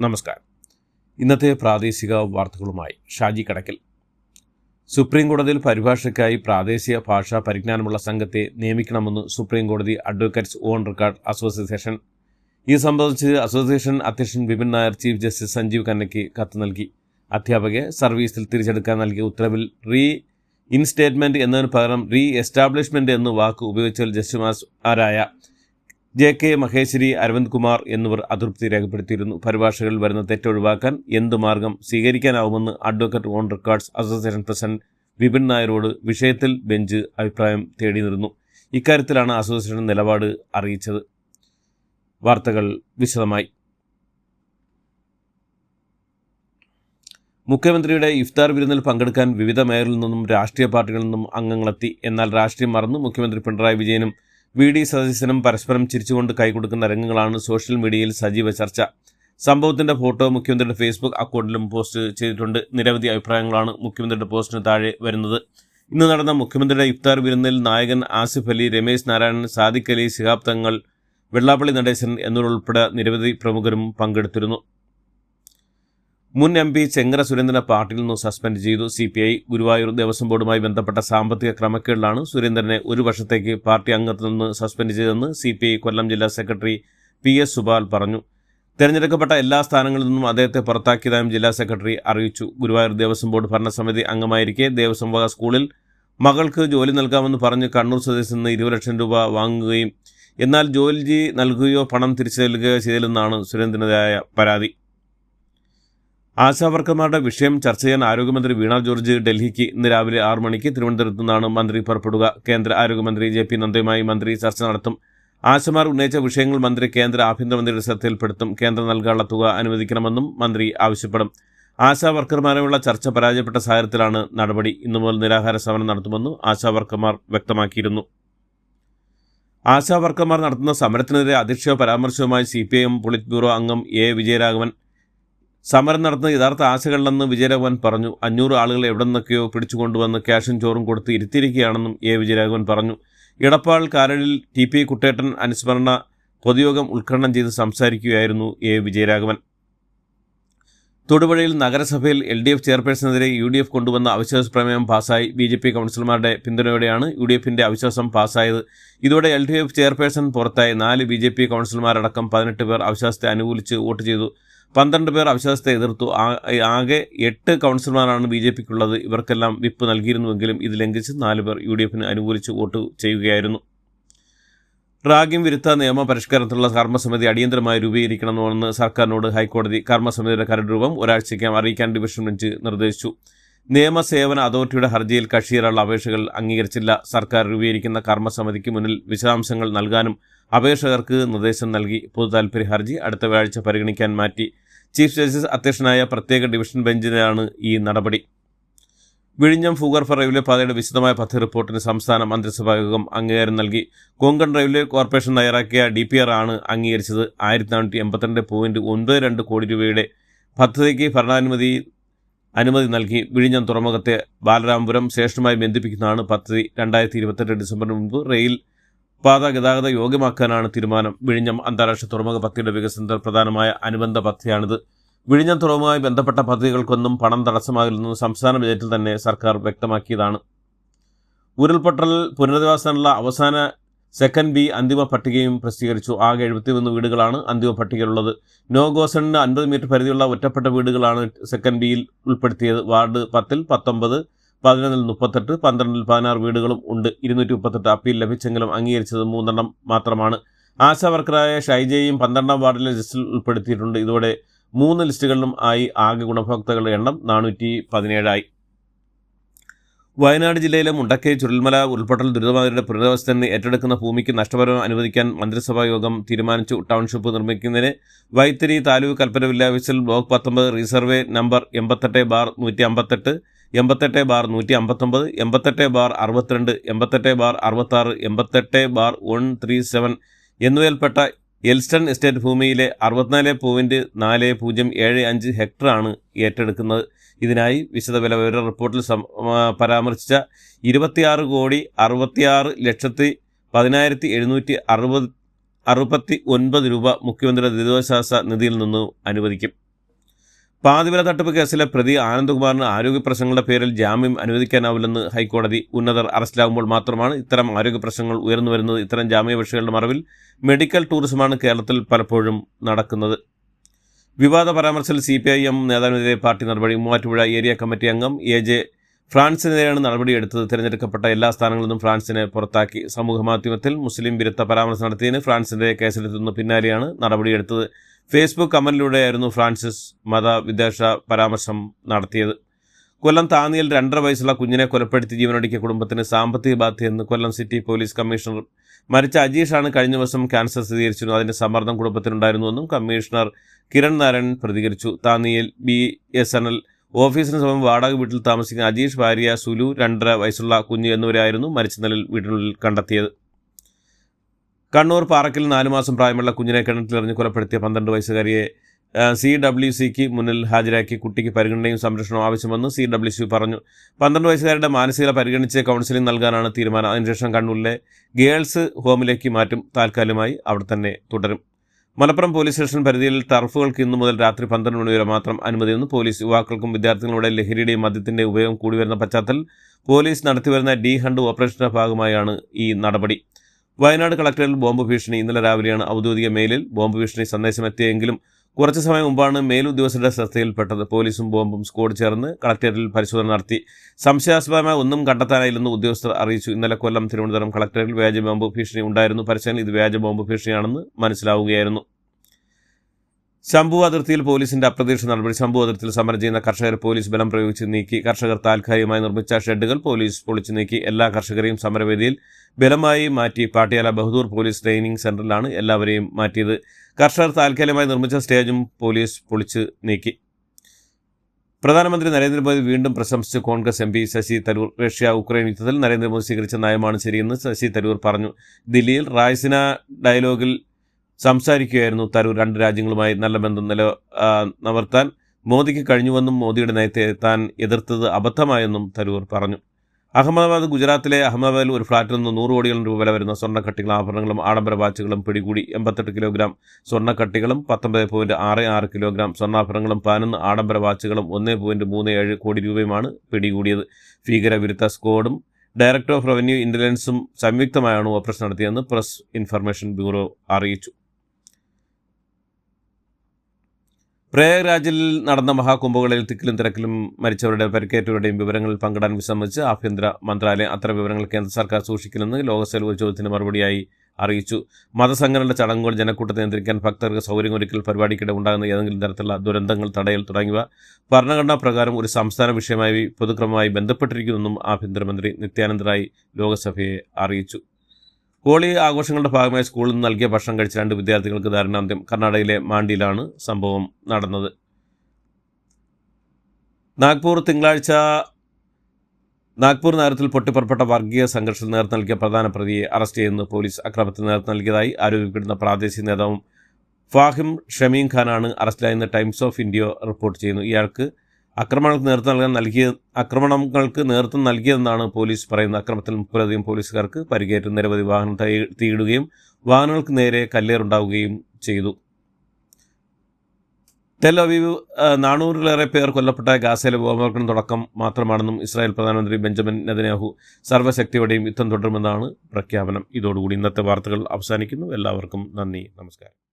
നമസ്കാരം. ഇന്നത്തെ പ്രാദേശിക വാർത്തകളുമായി ഷാജി കടക്കൽ. സുപ്രീം കോടതിയിൽ പരിഭാഷയ്ക്കായി പ്രാദേശിക ഭാഷാ പരിജ്ഞാനമുള്ള സംഘത്തെ നിയമിക്കണമെന്ന് സുപ്രീം കോടതി അഡ്വക്കേറ്റ്സ് ഓൺ റെക്കോർഡ് അസോസിയേഷൻ. ഈ സംബന്ധിച്ച് അസോസിയേഷൻ അധ്യക്ഷൻ വിപിൻ നായർ ചീഫ് ജസ്റ്റിസ് സഞ്ജീവ് ഖന്നയ്ക്ക് കത്ത് നൽകി. അധ്യാപകയെ സർവീസിൽ തിരിച്ചെടുക്കാൻ നൽകിയ ഉത്തരവിൽ റീ ഇൻസ്റ്റേറ്റ്മെന്റ് എന്നതിന് പകരം റീ എസ്റ്റാബ്ലിഷ്മെന്റ് എന്ന വാക്ക് ഉപയോഗിച്ചാൽ ജസ്റ്റിസുമാരായ ജെ കെ മഹേശ്വരി അരവിന്ദ് കുമാർ എന്നിവർ അതൃപ്തി രേഖപ്പെടുത്തിയിരുന്നു. പരിഭാഷകളിൽ വരുന്ന തെറ്റൊഴിവാക്കാൻ എന്ത് മാർഗം സ്വീകരിക്കാനാവുമെന്ന് advocate on records association president Vipin നായരോട് വിഷയത്തിൽ ബെഞ്ച് അഭിപ്രായം തേടി നിന്നു ഇക്കാര്യത്തിലാണ് അസോസിയേഷൻ നിലപാട് അറിയിച്ചത്. വാർത്തകൾ വിശദമായി. മുഖ്യമന്ത്രിയുടെ ഇഫ്താർ വിരുന്നിൽ പങ്കെടുക്കാൻ വിവിധ മേഖലയിൽ നിന്നും രാഷ്ട്രീയ പാർട്ടികളിൽ നിന്നും അംഗങ്ങളെത്തി. എന്നാൽ രാഷ്ട്രീയം മറന്ന് മുഖ്യമന്ത്രി പിണറായി വിജയനും വി ഡി സതീശനും പരസ്പരം ചിരിച്ചുകൊണ്ട് കൈകൊടുക്കുന്ന രംഗങ്ങളാണ് സോഷ്യൽ മീഡിയയിൽ സജീവ ചർച്ച. സംഭവത്തിന്റെ ഫോട്ടോ മുഖ്യമന്ത്രിയുടെ ഫേസ്ബുക്ക് അക്കൗണ്ടിലും പോസ്റ്റ് ചെയ്തിട്ടുണ്ട്. നിരവധി അഭിപ്രായങ്ങളാണ് മുഖ്യമന്ത്രിയുടെ പോസ്റ്റിന് താഴെ വരുന്നത്. ഇന്ന് നടന്ന മുഖ്യമന്ത്രിയുടെ ഇഫ്താർ വിരുന്നിൽ നായകൻ ആസിഫ് അലി രമേശ് നാരായണൻ സാദിഖ് അലി ശിഹാബ് തങ്ങൾ വെള്ളാപ്പള്ളി നടേശൻ എന്നിവരുൾപ്പെടെ നിരവധി പ്രമുഖരും പങ്കെടുത്തിരുന്നു. മുൻ എം പി ചെങ്ങര സുരേന്ദ്രനെ പാർട്ടിയിൽ നിന്ന് സസ്പെൻഡ് ചെയ്തു. C P I Guruvayur Devaswom ബോർഡുമായി ബന്ധപ്പെട്ട സാമ്പത്തിക ക്രമക്കേടിലാണ് സുരേന്ദ്രനെ ഒരു വർഷത്തേക്ക് പാർട്ടി അംഗത്തിൽ നിന്ന് സസ്പെൻഡ് ചെയ്തതെന്ന് സി പി ഐ കൊല്ലം ജില്ലാ സെക്രട്ടറി പി എസ് സുബാൽ പറഞ്ഞു. തെരഞ്ഞെടുക്കപ്പെട്ട എല്ലാ സ്ഥാനങ്ങളിൽ നിന്നും അദ്ദേഹത്തെ പുറത്താക്കിയതായും ജില്ലാ സെക്രട്ടറി അറിയിച്ചു. ഗുരുവായൂർ ദേവസ്വം ബോർഡ് ഭരണസമിതി അംഗമായിരിക്കെ ദേവസ്വം വക സ്കൂളിൽ മകൾക്ക് ജോലി നൽകാമെന്ന് പറഞ്ഞ് കണ്ണൂർ സ്വദേശിൽ നിന്ന് ഇരുപത് ലക്ഷം രൂപ വാങ്ങുകയും എന്നാൽ ജോലി നൽകുകയോ പണം തിരിച്ചു നൽകുകയോ ചെയ്തില്ലെന്നാണ് സുരേന്ദ്രനെതിരായ പരാതി. ആശാവർക്കർമാരുടെ വിഷയം ചർച്ച ചെയ്യാൻ ആരോഗ്യമന്ത്രി വീണ ജോർജ് ഡൽഹിക്ക് ഇന്ന് രാവിലെ ആറു മണിക്ക് തിരുവനന്തപുരത്തു നിന്നാണ് മന്ത്രി പുറപ്പെടുക. കേന്ദ്ര ആരോഗ്യമന്ത്രി ജെ പി നദ്ദയുമായി മന്ത്രി ചർച്ച നടത്തും. ആശമാർ ഉന്നയിച്ച വിഷയങ്ങൾ മന്ത്രി കേന്ദ്ര ആഭ്യന്തരമന്ത്രിയുടെ ശ്രദ്ധയിൽപ്പെടുത്തും. കേന്ദ്രം നൽകാനുള്ള തുക അനുവദിക്കണമെന്നും മന്ത്രി ആവശ്യപ്പെടും. ആശാവർക്കർമാരുമുള്ള ചർച്ച പരാജയപ്പെട്ട സാഹചര്യത്തിലാണ് നടപടി. ഇന്നു മുതൽ നിരാഹാര സമരം നടത്തുമെന്നും ആശാവർക്കർമാർ വ്യക്തമാക്കിയിരുന്നു. ആശാവർക്കർമാർ നടത്തുന്ന സമരത്തിനെതിരെ അധ്യക്ഷ പരാമർശവുമായി C P I M polit bureau അംഗം എ. വിജയരാഘവൻ സമരം നടത്തുന്ന യഥാർത്ഥ ആശകളിലെന്ന് വിജയരാഘവൻ പറഞ്ഞു. അഞ്ഞൂറ് ആളുകളെ എവിടെ നിന്നൊക്കെയോ പിടിച്ചുകൊണ്ടുവന്ന് ക്യാഷും ചോറും കൊടുത്ത് ഇരുത്തിയിരിക്കുകയാണെന്നും എ. വിജയരാഘവൻ പറഞ്ഞു. ഇടപ്പാൾ കാരളിൽ ടി. പി. കുട്ടേട്ടൻ അനുസ്മരണ പൊതുയോഗം ഉദ്ഘാടനം ചെയ്ത് സംസാരിക്കുകയായിരുന്നു എ. വിജയരാഘവൻ. തൊടുപുഴയിൽ നഗരസഭയിൽ എൽ ഡി എഫ് ചെയർപേഴ്സണെതിരെ യു ഡി എഫ് കൊണ്ടുവന്ന അവിശ്വാസ പ്രമേയം പാസ്സായി ബി ജെ പി കൗൺസിലർമാരുടെ പിന്തുണയോടെയാണ് യു ഡി എഫിന്റെ അവിശ്വാസം പാസായത് ഇതോടെ എൽ ഡി എഫ് ചെയർപേഴ്സൺ പുറത്തായി നാല് ബി ജെ പി കൗൺസിലർമാരടക്കം പതിനെട്ട് പേർ അവിശ്വാസത്തെ അനുകൂലിച്ച് വോട്ട് ചെയ്തു. പന്ത്രണ്ട് പേർ അവിശ്വാസത്തെ എതിർത്തു. ആകെ എട്ട് കൗൺസിലർമാരാണ് ബി ജെ പിക്കുള്ളത് ഇവർക്കെല്ലാം വിപ്പ് നൽകിയിരുന്നുവെങ്കിലും ഇത് ലംഘിച്ച് നാല് പേർ യു ഡി എഫിന് അനുകൂലിച്ച് വോട്ട് ചെയ്യുകയായിരുന്നു. റാഗിം വിരുദ്ധ നിയമ പരിഷ്കരണത്തിനുള്ള കർമ്മസമിതി അടിയന്തരമായി രൂപീകരിക്കണമെന്ന് സർക്കാരിനോട് ഹൈക്കോടതി കർമ്മസമിതിയുടെ കരട് രൂപം ഒരാഴ്ചയ്ക്കകം അറിയിക്കാൻ ഡിവിഷൻ ബെഞ്ച് നിർദ്ദേശിച്ചു. നിയമസേവന അതോറിറ്റിയുടെ ഹർജിയിൽ കക്ഷിയിലുള്ള അപേക്ഷകൾ അംഗീകരിച്ചില്ല. സർക്കാർ രൂപീകരിക്കുന്ന കർമ്മസമിതിക്ക് മുന്നിൽ വിശദാംശങ്ങൾ നൽകാനും അപേക്ഷകർക്ക് നിർദ്ദേശം നൽകി. പൊതു താൽപ്പര്യ ഹർജി അടുത്ത വ്യാഴ്ച പരിഗണിക്കാൻ മാറ്റി. ചീഫ് ജസ്റ്റിസ് അധ്യക്ഷനായ പ്രത്യേക ഡിവിഷൻ ബെഞ്ചിനാണ് ഈ നടപടി. വിഴിഞ്ഞം ഭൂഗർഭ റെയിൽവേ പാതയുടെ വിശദമായ പദ്ധതി റിപ്പോർട്ടിന് സംസ്ഥാന മന്ത്രിസഭാ യോഗം അംഗീകാരം നൽകി. കൊങ്കൺ റെയിൽവേ കോർപ്പറേഷൻ തയ്യാറാക്കിയ ഡി പി ആർ ആണ് അംഗീകരിച്ചത്. ആയിരത്തി നാനൂറ്റി എൺപത്തിരണ്ട് പോയിന്റ് ഒൻപത് രണ്ട് കോടി രൂപയുടെ പദ്ധതിക്ക് ഭരണാനുമതി അനുമതി നൽകി. വിഴിഞ്ഞം തുറമുഖത്തെ ബാലരാമപുരം സ്റ്റേഷനുമായി ബന്ധിപ്പിക്കുന്നതാണ് പദ്ധതി. രണ്ടായിരത്തി ഇരുപത്തെട്ട് ഡിസംബറിന് മുമ്പ് റെയിൽ പാത ഗതാഗത യോഗ്യമാക്കാനാണ് തീരുമാനം. വിഴിഞ്ഞം അന്താരാഷ്ട്ര തുറമുഖ പദ്ധതിയുടെ വികസനത്തിൽ പ്രധാനമായ അനുബന്ധ പദ്ധതിയാണിത്. വിഴിഞ്ഞം തുറവുമായി ബന്ധപ്പെട്ട പദ്ധതികൾക്കൊന്നും പണം തടസ്സമാകില്ലെന്ന് സംസ്ഥാന ബജറ്റിൽ തന്നെ സർക്കാർ വ്യക്തമാക്കിയതാണ്. ഉരുൾപൊട്ടൽ പുനരധിവാസത്തിനുള്ള അവസാന സെക്കൻഡ് ബി അന്തിമ പട്ടികയും പ്രസിദ്ധീകരിച്ചു. ആകെ എഴുപത്തിമൂന്ന് വീടുകളാണ് അന്തിമ പട്ടികയിലുള്ളത്. നോ ഗോസണിന് അൻപത് മീറ്റർ പരിധിയുള്ള ഒറ്റപ്പെട്ട വീടുകളാണ് സെക്കൻഡ് ബിയിൽ ഉൾപ്പെടുത്തിയത്. വാർഡ് പത്തിൽ പത്തൊമ്പത് പതിനൊന്നിൽ മുപ്പത്തെട്ട് പന്ത്രണ്ടിൽ പതിനാറ് വീടുകളും ഉണ്ട്. ഇരുന്നൂറ്റി മുപ്പത്തെട്ട് അപ്പീൽ ലഭിച്ചെങ്കിലും അംഗീകരിച്ചത് മൂന്നെണ്ണം മാത്രമാണ്. ആശാ വർക്കറായ ഷൈജയും പന്ത്രണ്ടാം വാർഡിലെ ലിസ്റ്റിൽ ഉൾപ്പെടുത്തിയിട്ടുണ്ട്. ഇതോടെ മൂന്ന് ലിസ്റ്റുകളിലും ആയി ആകെ ഗുണഭോക്താക്കളുടെ എണ്ണം നാനൂറ്റി പതിനേഴായി വയനാട് ജില്ലയിലെ മുണ്ടക്കൈ ചുരുൾമല ഉൾപ്പെട്ടൽ ദുരിതബാധിതരുടെ പുനരവസ്ഥന് ഏറ്റെടുക്കുന്ന ഭൂമിക്ക് നഷ്ടപരം അനുവദിക്കാൻ മന്ത്രിസഭാ യോഗം തീരുമാനിച്ചു. ടൗൺഷിപ്പ് നിർമ്മിക്കുന്നതിന് വൈത്തിരി താലൂക്ക് കൽപ്പന വില്ലാവിസിൽ ബ്ലോക്ക് പത്തൊമ്പത് റീസർവേ നമ്പർ എൺപത്തെട്ട് ബാർ നൂറ്റി അമ്പത്തെട്ട് എൺപത്തെട്ട് ബാർ നൂറ്റി അമ്പത്തൊമ്പത് എൺപത്തെട്ട് ബാർ അറുപത്തിരണ്ട് എൺപത്തെട്ട് ബാർ അറുപത്താറ് എൺപത്തെട്ട് ബാർ വൺ ത്രീ സെവൻ എന്നിവയിൽപ്പെട്ട എൽസ്റ്റൺ എസ്റ്റേറ്റ് ഭൂമിയിലെ അറുപത്തിനാല് പോയിന്റ് നാല് പൂജ്യം ഏഴ് അഞ്ച് ഹെക്ടറാണ് ഏറ്റെടുക്കുന്നത്. ഇതിനായി വിശദ വില വിവര റിപ്പോർട്ടിൽ പരാമർശിച്ച ഇരുപത്തിയാറ് കോടി അറുപത്തിയാറ് ലക്ഷത്തി പതിനായിരത്തി എഴുന്നൂറ്റി അറുപത് അറുപത്തി ഒൻപത് രൂപ മുഖ്യമന്ത്രിയുടെ ദുരിതാശ്വാസ നിധിയിൽ നിന്നും അനുവദിക്കും. പാതിവില തട്ടിപ്പ് കേസിലെ പ്രതി ആനന്ദകുമാറിന് ആരോഗ്യ പ്രശ്നങ്ങളുടെ പേരിൽ ജാമ്യം അനുവദിക്കാനാവില്ലെന്ന് ഹൈക്കോടതി ഉന്നതർ അറസ്റ്റിലാകുമ്പോൾ മാത്രമാണ് ഇത്തരം ആരോഗ്യ പ്രശ്നങ്ങൾ ഉയർന്നു വരുന്നത്. ഇത്തരം ജാമ്യപേക്ഷകളുടെ മറവിൽ മെഡിക്കൽ ടൂറിസമാണ് കേരളത്തിൽ പലപ്പോഴും നടക്കുന്നത്. വിവാദ പരാമർശത്തിൽ സി പി ഐ എം നേതാവിനെതിരെ പാർട്ടി നടപടി മൂവാറ്റുപുഴ ഏരിയ കമ്മിറ്റി അംഗം എ ജെ ഫ്രാൻസിനെതിരെയാണ് നടപടിയെടുത്തത് തിരഞ്ഞെടുക്കപ്പെട്ട എല്ലാ സ്ഥാനങ്ങളിൽ നിന്നും ഫ്രാൻസിനെ പുറത്താക്കി. സമൂഹമാധ്യമത്തിൽ മുസ്ലിം വിരുദ്ധ പരാമർശം നടത്തിയതിന് ഫ്രാൻസിനെതിരെ കേസെടുത്തുന്ന പിന്നാലെയാണ് നടപടിയെടുത്തത് ഫേസ്ബുക്ക് കമന്റിലൂടെയായിരുന്നു ഫ്രാൻസിസ് മത വിദേശ പരാമർശം നടത്തിയത്. കൊല്ലം താന്നിയിൽ രണ്ടര വയസ്സുള്ള കുഞ്ഞിനെ കൊലപ്പെടുത്തി ജീവനൊടുക്കിയ കുടുംബത്തിന് സാമ്പത്തിക ബാധ്യതയെന്ന് കൊല്ലം സിറ്റി പോലീസ് കമ്മീഷണർ മരിച്ച അജീഷാണ് കഴിഞ്ഞ ദിവസം ക്യാൻസർ സ്ഥിരീകരിച്ചിരുന്നു അതിന്റെ സമ്മർദ്ദം കുടുംബത്തിനുണ്ടായിരുന്നുവെന്നും കമ്മീഷണർ കിരൺ നാരായണൻ പ്രതികരിച്ചു. താന്നിയിൽ ബി എസ് എൻ എൽ ഓഫീസിന് സമയം വാടക വീട്ടിൽ താമസിക്കുന്ന അജീഷ് ഭാര്യ സുലു രണ്ടര വയസ്സുള്ള കുഞ്ഞ് എന്നിവരായിരുന്നു മരിച്ച നിലയിൽ വീട്ടിനുള്ളിൽ കണ്ടെത്തിയത്. കണ്ണൂർ പാറക്കിൽ നാലു മാസം പ്രായമുള്ള കുഞ്ഞിനെ കിണറ്റിലെറിഞ്ഞ് കൊലപ്പെടുത്തിയ പന്ത്രണ്ട് വയസ്സുകാരിയെ സി ഡബ്ല്യു സിക്ക് മുന്നിൽ ഹാജരാക്കി കുട്ടിക്ക് പരിഗണനയും സംരക്ഷണവും ആവശ്യമെന്ന് സി ഡബ്ല്യു സി പറഞ്ഞു. പന്ത്രണ്ട് വയസ്സുകാരുടെ മാനസികത പരിഗണിച്ച് കൗൺസിലിംഗ് നൽകാനാണ് തീരുമാനം. അതിനുശേഷം കണ്ണൂരിലെ ഗേൾസ് ഹോമിലേക്ക് മാറ്റും താൽക്കാലികമായി അവിടെ തന്നെ തുടരും. മലപ്പുറം പോലീസ് സ്റ്റേഷൻ പരിധിയിൽ ടർഫുകൾക്ക് ഇന്നു മുതൽ രാത്രി പന്ത്രണ്ട് മണി വരെ മാത്രം അനുമതിയെന്ന് പോലീസ് യുവാക്കൾക്കും വിദ്യാർത്ഥികളുടെ ലഹരിയുടെയും മദ്യത്തിന്റെ ഉപയോഗം കൂടി വരുന്ന പശ്ചാത്തലത്തിൽ പോലീസ് നടത്തിവരുന്ന ഡി ഹണ്ട് ഓപ്പറേഷന്റെ ഭാഗമായാണ് ഈ നടപടി. വയനാട് കളക്ടറിൽ ബോംബ് ഭീഷണി. ഇന്നലെ രാവിലെയാണ് ഔദ്യോഗിക മെയിലിൽ ബോംബ് ഭീഷണി സന്ദേശമെത്തിയെങ്കിലും കുറച്ച് സമയം മുമ്പാണ് മേലുദ്യോഗസ്ഥരുടെ ശ്രദ്ധയിൽപ്പെട്ടത്. പോലീസും ബോംബും സ്ക്വാഡ് ചേർന്ന് കളക്ടറേറ്റിൽ പരിശോധന നടത്തി. സംശയാസ്പദമായ ഒന്നും കണ്ടെത്താനായില്ലെന്ന് ഉദ്യോഗസ്ഥർ അറിയിച്ചു. ഇന്നലെ കൊല്ലം തിരുവനന്തപുരം കളക്ടറേറ്റിൽ വ്യാജ ബോംബ് ഭീഷണി ഉണ്ടായിരുന്നു. പരിശോധന ഇത് വ്യാജ ബോംബ് ഭീഷണിയാണെന്ന് മനസ്സിലാവുകയായിരുന്നു. ശംഭു അതിർത്തിയിൽ പോലീസിന്റെ അപ്രതീക്ഷ നടപടി. ശംഭു അതിർത്തിയിൽ സമരം ചെയ്യുന്ന കർഷകരെ പോലീസ് ബലം പ്രയോഗിച്ച് നീക്കി. കർഷകർ താൽക്കാലികമായി നിർമ്മിച്ച ഷെഡുകൾ പോലീസ് പൊളിച്ചു നീക്കി. എല്ലാ കർഷകരെയും സമരവേദിയിൽ ബലമായി മാറ്റി. പാട്ടിയാല ബഹദൂർ പോലീസ് ട്രെയിനിങ് സെന്ററിലാണ് എല്ലാവരെയും മാറ്റിയത്. കർഷകർ താൽക്കാലികമായി നിർമ്മിച്ച സ്റ്റേജും പോലീസ് പൊളിച്ചു നീക്കി. പ്രധാനമന്ത്രി നരേന്ദ്രമോദി വീണ്ടും പ്രശംസിച്ച് Congress M P Shashi Tharoor. Russia Ukraine യുദ്ധത്തിൽ നരേന്ദ്രമോദി സ്വീകരിച്ച നയമാണ് ശരിയെന്ന് ശശി തരൂർ പറഞ്ഞു. ദില്ലിയിൽ റായ്സിന ഡയലോഗിൽ സംസാരിക്കുകയായിരുന്നു. തരൂർ രണ്ട് രാജ്യങ്ങളുമായി നല്ല ബന്ധം നില നിവർത്താൻ മോദിക്ക് കഴിഞ്ഞുവെന്നും മോദിയുടെ നയത്തെ താൻ എതിർത്തത് അബദ്ധമായെന്നും തരൂർ പറഞ്ഞു. അഹമ്മദാബാദ് ഗുജറാത്തിലെ അഹമ്മദാബാദിൽ ഒരു ഫ്ളാറ്റിൽ നിന്ന് നൂറ് കോടികളും രൂപ വില വരുന്ന സ്വർണക്കട്ടികളും ആഭരണങ്ങളും ആഡംബര വാച്ചുകളും പിടികൂടി എൺപത്തെട്ട് കിലോഗ്രാം സ്വർണക്കട്ടികളും പത്തൊമ്പത് പോയിന്റ് ആറ് ആറ് കിലോഗ്രാം സ്വർണാഭരണങ്ങളും പതിനൊന്ന് ആഡംബര വാച്ചുകളും ഒന്ന് പോയിന്റ് മൂന്ന് ഏഴ് കോടി രൂപയുമാണ് പിടികൂടിയത്. ഭീകരവിരുദ്ധ സ്ക്വാഡും ഡയറക്ടർ ഓഫ് റവന്യൂ ഇന്റലിജൻസും സംയുക്തമായാണ് ഓപ്പറേഷൻ നടത്തിയതെന്ന് പ്രസ് ഇൻഫർമേഷൻ ബ്യൂറോ അറിയിച്ചു. പ്രയാഗ്രാജിൽ നടന്ന മഹാകുംഭങ്ങളിൽ തിക്കിലും തിരക്കിലും മരിച്ചവരുടെ പരിക്കേറ്റവരുടെയും വിവരങ്ങൾ പങ്കിടാൻ വിസമ്മതിച്ച് ആഭ്യന്തര മന്ത്രാലയം അത്ര വിവരങ്ങൾ കേന്ദ്ര സർക്കാർ സൂക്ഷിക്കില്ലെന്ന് ലോകസേൽ ഒരു ചോദ്യത്തിന് മറുപടിയായി അറിയിച്ചു. മതസംഘടനയുടെ ചടങ്ങുകൾ ജനക്കൂട്ടത്തെ നിയന്ത്രിക്കാൻ ഭക്തർക്ക് സൗകര്യമൊരുക്കൽ പരിപാടിക്കിടെ ഉണ്ടാകുന്ന ഏതെങ്കിലും തരത്തിലുള്ള ദുരന്തങ്ങൾ തടയൽ തുടങ്ങിയവ ഭരണഘടനാ പ്രകാരം ഒരു സംസ്ഥാന വിഷയമായി പൊതുക്രമമായി ബന്ധപ്പെട്ടിരിക്കുമെന്നും ആഭ്യന്തരമന്ത്രി നിത്യാനന്ദ റായ് ലോകസഭയെ അറിയിച്ചു. ഹോളി ആഘോഷങ്ങളുടെ ഭാഗമായി സ്കൂളിൽ നിന്ന് നൽകിയ ഭക്ഷണം കഴിച്ച രണ്ട് വിദ്യാർത്ഥികൾക്ക് ദാരുണാന്ത്യം. കർണാടകയിലെ മാണ്ടിയിലാണ് സംഭവം നടന്നത്. നാഗ്പൂർ തിങ്കളാഴ്ച നാഗ്പൂർ നഗരത്തിൽ പൊട്ടിപ്പുറപ്പെട്ട വർഗീയ സംഘർഷത്തിൽ നേതൃത്വം നൽകിയ പ്രധാന പ്രതിയെ അറസ്റ്റ് ചെയ്യുന്ന പോലീസ് അക്രമത്തിന് നേതൃത്വം നൽകിയതായി ആരോപിക്കപ്പെടുന്ന പ്രാദേശിക നേതാവും ഫാഹിം ഷമീം ഖാനാണ് അറസ്റ്റിലായെന്ന് ടൈംസ് ഓഫ് ഇന്ത്യ റിപ്പോർട്ട് ചെയ്യുന്നു. ഇയാൾക്ക് ആക്രമണങ്ങൾക്ക് നേതൃത്വം നൽകാൻ നൽകിയ ആക്രമണങ്ങൾക്ക് നേതൃത്വം നൽകിയതെന്നാണ് പോലീസ് പറയുന്നത്. അക്രമത്തിൽ മുപ്പതിലധികം പോലീസുകാർക്ക് പരിക്കേറ്റ്. നിരവധി വാഹനം തീയിടുകയും വാഹനങ്ങൾക്ക് നേരെ കല്ലേറുണ്ടാവുകയും ചെയ്തു. ടെൽ അവീവ് നാനൂറിലേറെ പേർ കൊല്ലപ്പെട്ട ഗാസയിലെ ബോംബാക്രമണം തുടക്കം മാത്രമാണെന്നും ഇസ്രായേൽ പ്രധാനമന്ത്രി ബെഞ്ചമിൻ നെതന്യാഹു സർവശക്തിയോടെയും യുദ്ധം തുടരുമെന്നാണ് പ്രഖ്യാപനം. ഇതോടുകൂടി ഇന്നത്തെ വാർത്തകൾ അവസാനിക്കുന്നു. എല്ലാവർക്കും നന്ദി. നമസ്കാരം.